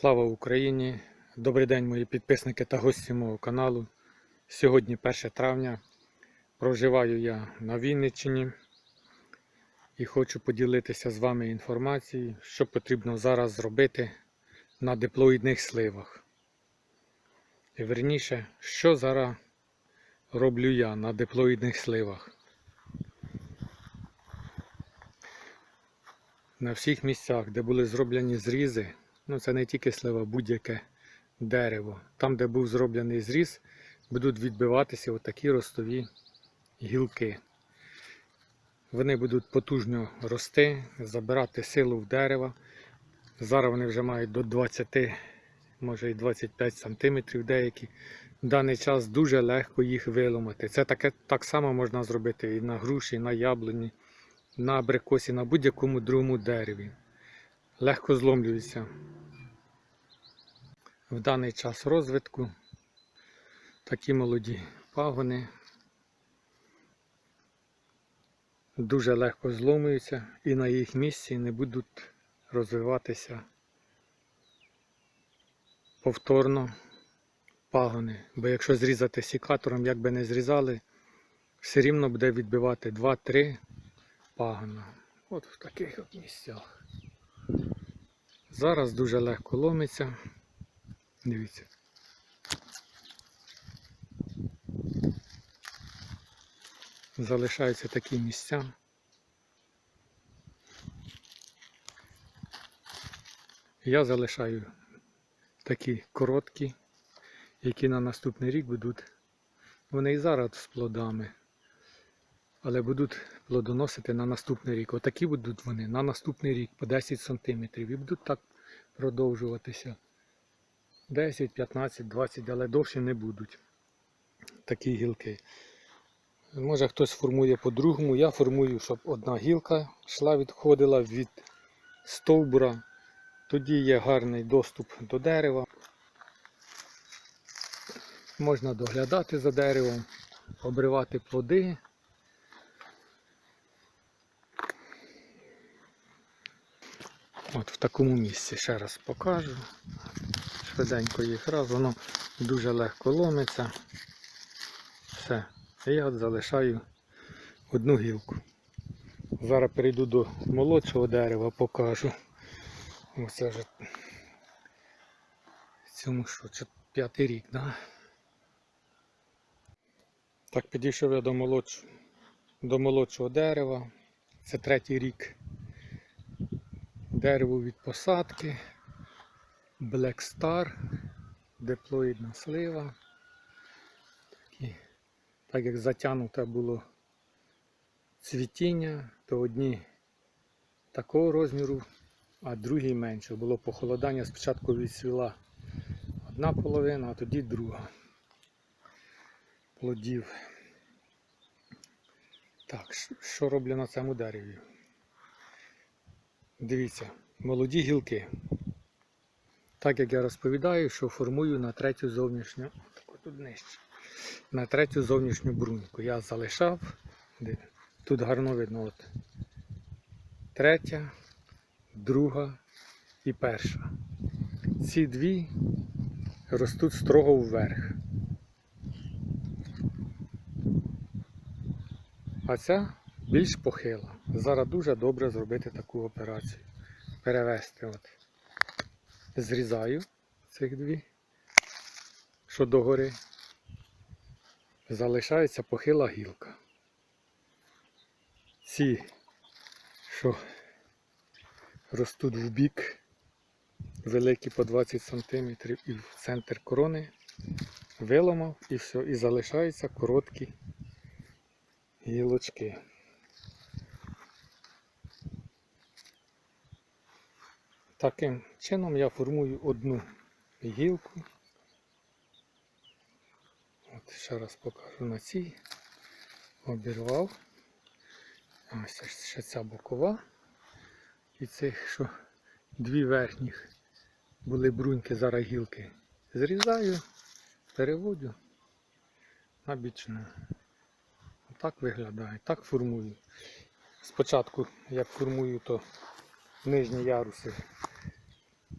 Слава Україні! Добрий день, мої підписники та гості мого каналу. Сьогодні 1 травня. Проживаю я на Вінниччині і хочу поділитися з вами інформацією, що потрібно зараз зробити на диплоїдних сливах. І верніше, що зараз роблю я на диплоїдних сливах. На всіх місцях, де були зроблені зрізи, ну це не тільки слива, будь-яке дерево. Там, де був зроблений зріз, будуть відбиватися отакі ростові гілки. Вони будуть потужно рости, забирати силу в дерева. Зараз вони вже мають до 20, може і 25 сантиметрів деякі. В даний час дуже легко їх виломати. Це таке так само можна зробити і на груші, і на яблуні, на абрикосі, на будь-якому другому дереві. Легко зломлюються. В даний час розвитку такі молоді пагони дуже легко зломуються і на їх місці не будуть розвиватися повторно пагони. Бо якщо зрізати сікатором, як би не зрізали, все рівно буде відбивати 2-3 пагона. От в таких от місцях. Зараз дуже легко ломиться. Дивіться. Залишаються такі місця. Я залишаю такі короткі, які на наступний рік будуть. Вони і зараз з плодами, але будуть плодоносити на наступний рік. Отакі будуть вони на наступний рік по 10 см і будуть так продовжуватися. 10, 15, 20, але довше не будуть такі гілки. Може хтось формує по-другому. Я формую, щоб одна гілка йшла, відходила від стовбура. Тоді є гарний доступ до дерева. Можна доглядати за деревом, обривати плоди. От в такому місці ще раз покажу. Швиденько їх раз, воно дуже легко ломиться. Все. Я от залишаю одну гілку. Зараз перейду до молодшого дерева, покажу. Оце вже цьому що, п'ятий рік, да? Так, підійшов я до молодшого, до молодшого дерева. Це третій рік. Дерево від посадки. Black Star, диплоїдна слива. Такі, так як затягнуте було цвітіння, то одні такого розміру, а другі менше. Було похолодання, спочатку відсвіла одна половина, а тоді друга плодів. Так, що роблю на цьому дереві? Дивіться, молоді гілки. Так як я розповідаю, що формую на третю зовнішню, тут нижче, на третю зовнішню бруньку. Я залишав, тут гарно видно от, третя, друга і перша. Ці дві ростуть строго вверх. А ця більш похила. Зараз дуже добре зробити таку операцію. Перевести. От зрізаю цих дві, що догори. Залишається похила гілка. Ці, що ростуть в бік, великі по 20 см і в центр корони, виламав і все, і залишаються короткі гілочки. Таким чином я формую одну гілку. От ще раз покажу на цій. Обірвав. Ось ще ця бокова. І цих, що дві верхніх були бруньки, зараз гілки. Зрізаю, переводю на бічну. Так виглядає, так формую. Спочатку, як формую, то нижні яруси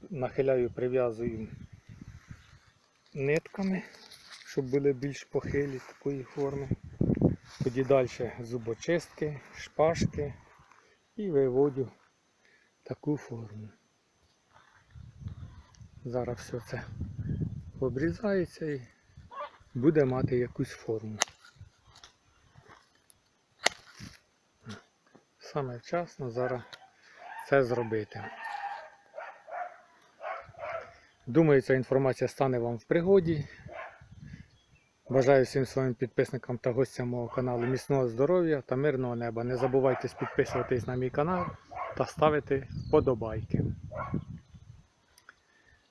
нахиляю, прив'язую нитками, щоб були більш похилі такої форми. Тоді далі зубочистки, шпажки і виводю таку форму. Зараз все це обрізається і буде мати якусь форму. Саме вчасно зараз це зробити. Думаю, ця інформація стане вам в пригоді. Бажаю всім своїм підписникам та гостям мого каналу міцного здоров'я та мирного неба. Не забувайте підписуватись на мій канал та ставити вподобайки.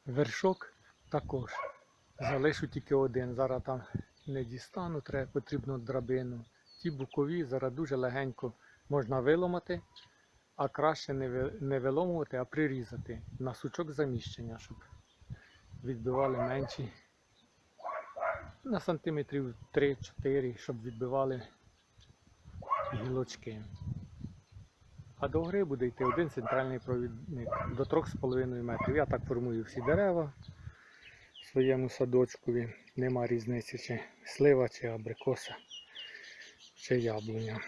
Вершок також. Залишу тільки один. Зараз там не дістану, треба потрібно драбину. Ті бокові зараз дуже легенько можна виломати, а краще не виломувати, а прирізати на сучок заміщення, щоб відбивали менші. На сантиметрів 3-4, щоб відбивали гілочки. А до гри буде йти один центральний провідник до 3,5 метрів. Я так формую всі дерева в своєму садочкові. Нема різниці, чи слива, чи абрикоса, чи яблуня.